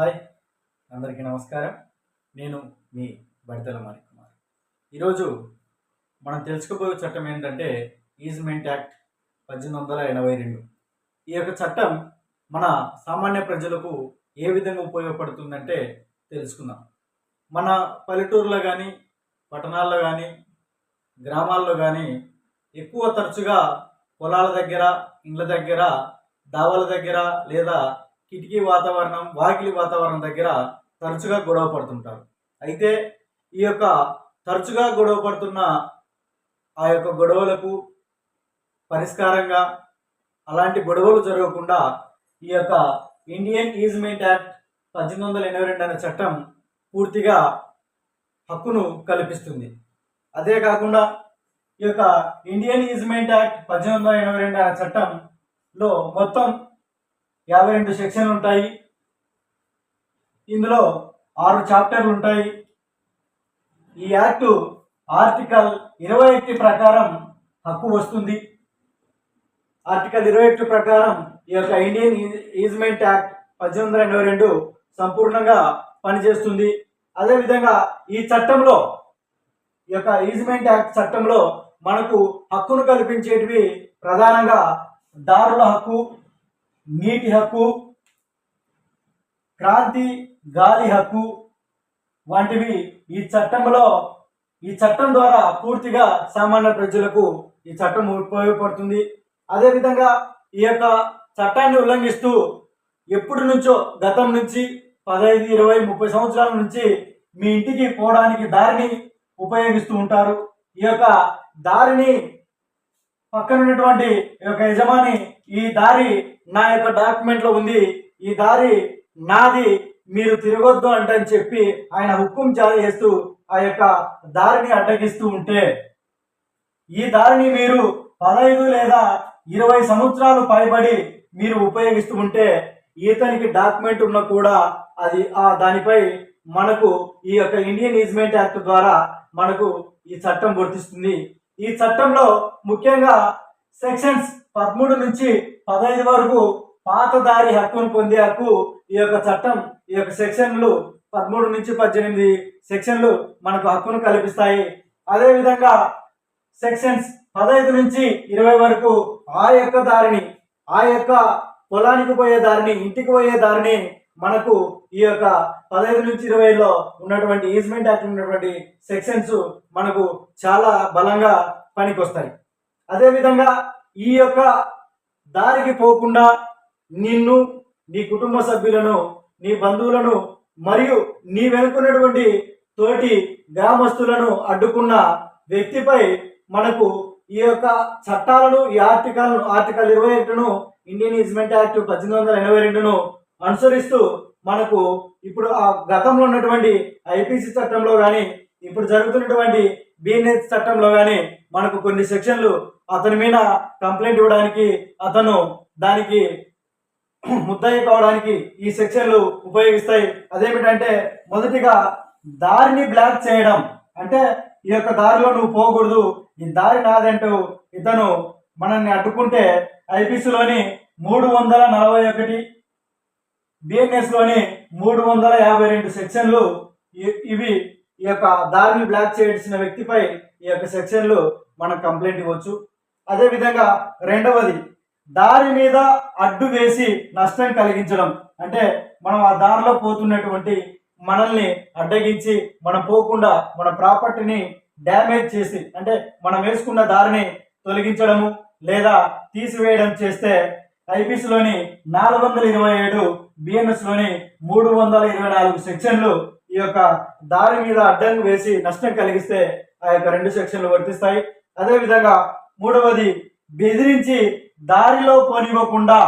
Hi అందరికీ నమస్కారం. నేను మీ బడితల మాణిక్ కుమార్. ఈరోజు మనం తెలుసుకోబోయే చట్టం ఏంటంటే ఈజ్మెంట్ యాక్ట్ పద్దెనిమిది వందల ఎనభై రెండు. ఈ యొక్క చట్టం మన సామాన్య ప్రజలకు ఏ విధంగా ఉపయోగపడుతుందంటే తెలుసుకుందాం. మన పల్లెటూరులో కానీ పట్టణాల్లో కానీ గ్రామాల్లో కానీ ఎక్కువ తరచుగా పొలాల దగ్గర ఇండ్ల దగ్గర దావల దగ్గర లేదా కిటికీ వాతావరణం వాకిలి వాతావరణం దగ్గర తరచుగా గొడవ పడుతుంటారు. అయితే ఈ యొక్క తరచుగా గొడవ పడుతున్న ఆ యొక్క గొడవలకు పరిష్కారంగా అలాంటి గొడవలు జరగకుండా ఈ యొక్క ఇండియన్ ఈజ్మెంట్ యాక్ట్ పద్దెనిమిది వందల ఎనభై రెండు అనే చట్టం పూర్తిగా హక్కును కల్పిస్తుంది. అదే కాకుండా ఈ యొక్క ఇండియన్ ఈజ్మెంట్ యాక్ట్ పద్దెనిమిది వందల ఎనభై రెండు అనే చట్టంలో మొత్తం యాభై రెండు సెక్షన్లు ఉంటాయి. ఇందులో ఆరు చాప్టర్లు ఉంటాయి. ఈ యాక్ట్ ఆర్టికల్ ఇరవై ఒకటి ప్రకారం హక్కు వస్తుంది. ఆర్టికల్ ఇరవై ఒకటి ప్రకారం ఈ యొక్క ఇండియన్ ఈజ్మెంట్ యాక్ట్ పద్దెనిమిది వందల ఎనభై రెండు సంపూర్ణంగా పనిచేస్తుంది. అదేవిధంగా ఈ చట్టంలో ఈ యొక్క ఈజ్మెంట్ యాక్ట్ చట్టంలో మనకు హక్కును కల్పించేటివి ప్రధానంగా దారుల హక్కు నీటి హక్కు క్రాంతి గాలి హక్కు వంటివి ఈ చట్టంలో ఈ చట్టం ద్వారా పూర్తిగా సామాన్య ప్రజలకు ఈ చట్టం ఉపయోగపడుతుంది. అదేవిధంగా ఈ యొక్క చట్టాన్ని ఉల్లంఘిస్తూ ఎప్పటి నుంచో గతం నుంచి పదహైదు ఇరవై ముప్పై సంవత్సరాల నుంచి మీ ఇంటికి పోవడానికి దారిని ఉపయోగిస్తూ ఉంటారు. ఈ యొక్క దారిని పక్కన ఉన్నటువంటి ఈ యొక్క యజమాని ఈ దారి నా యొక్క డాక్యుమెంట్లో ఉంది. ఈ దారి నాది మీరు తిరగొద్దు అంటని చెప్పి ఆయన హుక్కుం జారీ చేస్తూ ఆ యొక్క దారిని అడ్డగిస్తూ ఉంటే ఈ దారిని మీరు పదహైదు లేదా ఇరవై సంవత్సరాలు పైబడి మీరు ఉపయోగిస్తూ ఉంటే ఈతనికి డాక్యుమెంట్ ఉన్న కూడా అది ఆ దానిపై మనకు ఈ యొక్క ఇండియన్ ఈజ్మెంట్ యాక్ట్ ద్వారా మనకు ఈ చట్టం వర్తిస్తుంది. ఈ చట్టంలో ముఖ్యంగా సెక్షన్స్ పదమూడు నుంచి పదహైదు వరకు పాతదారి హక్కును పొందే హక్కు ఈ యొక్క చట్టం ఈ యొక్క సెక్షన్లు పదమూడు నుంచి పద్దెనిమిది సెక్షన్లు మనకు హక్కును కల్పిస్తాయి. అదేవిధంగా సెక్షన్స్ పదహైదు నుంచి ఇరవై వరకు ఆ యొక్క దారిని ఆ యొక్క పొలానికి పోయే దారిని ఇంటికి పోయే దారిని మనకు ఈ యొక్క పదహైదు నుంచి ఇరవైలో ఉన్నటువంటి ఈజ్మెంట్ యాక్ట్ ఉన్నటువంటి సెక్షన్స్ మనకు చాలా బలంగా పనికొస్తాయి. అదేవిధంగా ఈ యొక్క దారికి పోకుండా నిన్ను నీ కుటుంబ సభ్యులను నీ బంధువులను మరియు నీ వెనుకున్నటువంటి తోటి గ్రామస్తులను అడ్డుకున్న వ్యక్తిపై మనకు ఈ యొక్క చట్టాలను ఈ ఆర్టికల్ ఆర్టికల్ ఇరవై ఒకటిను ఇండియన్ ఈజ్మెంట్ యాక్ట్ పద్దెనిమిది వందల ఎనభై రెండును అనుసరిస్తూ మనకు ఇప్పుడు ఆ గతంలో ఉన్నటువంటి ఐపీసీ చట్టంలో కానీ ఇప్పుడు జరుగుతున్నటువంటి బిఎన్ఎస్ చట్టంలో కానీ మనకు కొన్ని సెక్షన్లు అతని మీద కంప్లైంట్ ఇవ్వడానికి అతను దానికి ముద్దాయి కావడానికి ఈ సెక్షన్లు ఉపయోగిస్తాయి. అదేమిటంటే మొదటిగా దారిని బ్లాక్ చేయడం. అంటే ఈ యొక్క దారిలో నువ్వు పోకూడదు. ఈ దారి నాదంటూ ఇతను మనల్ని అడ్డుకుంటే ఐపీసీలోని మూడు వందల నలభై ఒకటి బిఎన్ఎస్లోని మూడు వందల యాభై రెండు సెక్షన్లు ఇ- ఇవి ఈ యొక్క దారిని బ్లాక్ చేయాల్సిన వ్యక్తిపై ఈ యొక్క సెక్షన్లు మనం కంప్లైంట్ ఇవ్వచ్చు. అదేవిధంగా రెండవది దారి మీద అడ్డు వేసి నష్టం కలిగించడం. అంటే మనం ఆ దారిలో పోతున్నటువంటి మనల్ని అడ్డగించి మనం పోకుండా మన ప్రాపర్టీని డ్యామేజ్ చేసి అంటే మనం వేసుకున్న దారిని తొలగించడము లేదా తీసివేయడం చేస్తే ఐపీసీలోని నాలుగు వందల ఇరవై ఏడు బిఎన్ఎస్లోని మూడు వందల ఇరవై నాలుగు సెక్షన్లు ఈ యొక్క దారి మీద అడ్డంకు వేసి నష్టం కలిగిస్తే ఆ యొక్క రెండు సెక్షన్లు వర్తిస్తాయి. అదేవిధంగా మూడవది బెదిరించి దారిలో పోనివ్వకుండా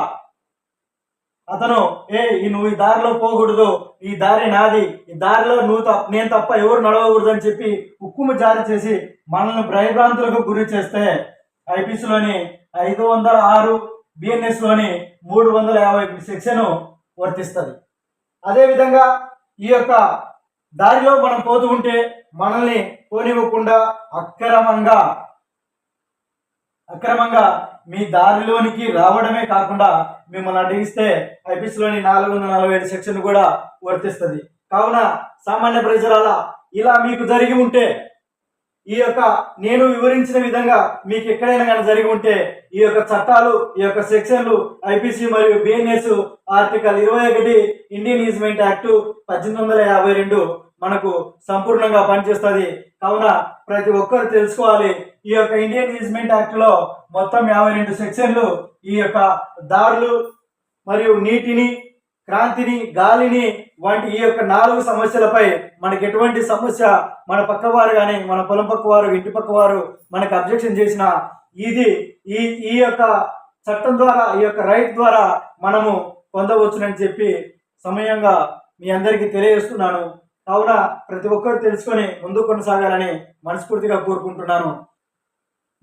అతను ఏ ఈ నువ్వు ఈ దారిలో పోకూడదు ఈ దారి నాది ఈ దారిలో నువ్వు తప్ప నేను తప్ప ఎవరు నడవకూడదు అని చెప్పి ఉక్కుము జారీ చేసి మనల్ని భయభ్రాంతులకు గురి చేస్తే ఐపీసీలోని ఐదు వందల ఆరు బిఎన్ఎస్లోని మూడు వందల యాభై సెక్షన్ వర్తిస్తుంది. అదేవిధంగా ఈ యొక్క దారిలో మనం పోతూ ఉంటే మనల్ని పోనివ్వకుండా అక్రమంగా అక్రమంగా మీ దారిలోనికి రావడమే కాకుండా మిమ్మల్ని అడిగిస్తే ఐపీఎస్లోని నాలుగు వందల నలభై ఏడు సెక్షన్ కూడా వర్తిస్తుంది. కావున సామాన్య ప్రజల ఇలా మీకు జరిగి ఉంటే ఈ యొక్క నేను వివరించిన విధంగా మీకు ఎక్కడైనా కానీ జరిగి ఉంటే ఈ యొక్క చట్టాలు ఈ యొక్క సెక్షన్లు ఐపీసీ మరియు బిఎన్ఎస్ ఆర్టికల్ ఇరవై ఒకటి ఇండియన్ ఈజ్మెంట్ యాక్ట్ పద్దెనిమిది వందల యాభై రెండు మనకు సంపూర్ణంగా పనిచేస్తుంది. కావున ప్రతి ఒక్కరు తెలుసుకోవాలి ఈ యొక్క ఇండియన్ ఈజ్మెంట్ యాక్ట్లో మొత్తం యాభై రెండు సెక్షన్లు ఈ యొక్క దారులు మరియు నీటిని క్రాంతిని గాలిని వంటి ఈ యొక్క నాలుగు సమస్యలపై మనకి ఎటువంటి సమస్య మన పక్కవారు కానీ మన పొలం పక్క వారు ఇంటి పక్క వారు మనకు అబ్జెక్షన్ చేసిన ఇది ఈ ఈ యొక్క చట్టం ద్వారా ఈ యొక్క రైట్ ద్వారా మనము పొందవచ్చునని చెప్పి సమయంగా మీ అందరికీ తెలియజేస్తున్నాను. కావున ప్రతి ఒక్కరు తెలుసుకొని ముందు కొనసాగాలని మనస్ఫూర్తిగా కోరుకుంటున్నాను.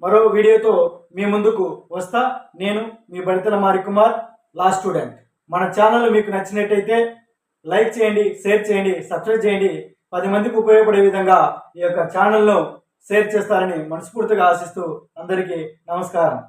మరో వీడియోతో మీ ముందుకు వస్తా. నేను మీ బడితల మారి కుమార్ లా స్టూడెంట్. మన ఛానల్ మీకు నచ్చినట్టయితే లైక్ చేయండి షేర్ చేయండి సబ్స్క్రైబ్ చేయండి. పది మందికి ఉపయోగపడే విధంగా ఈ యొక్క ఛానల్ను షేర్ చేస్తారని మనస్ఫూర్తిగా ఆశిస్తూ అందరికీ నమస్కారం.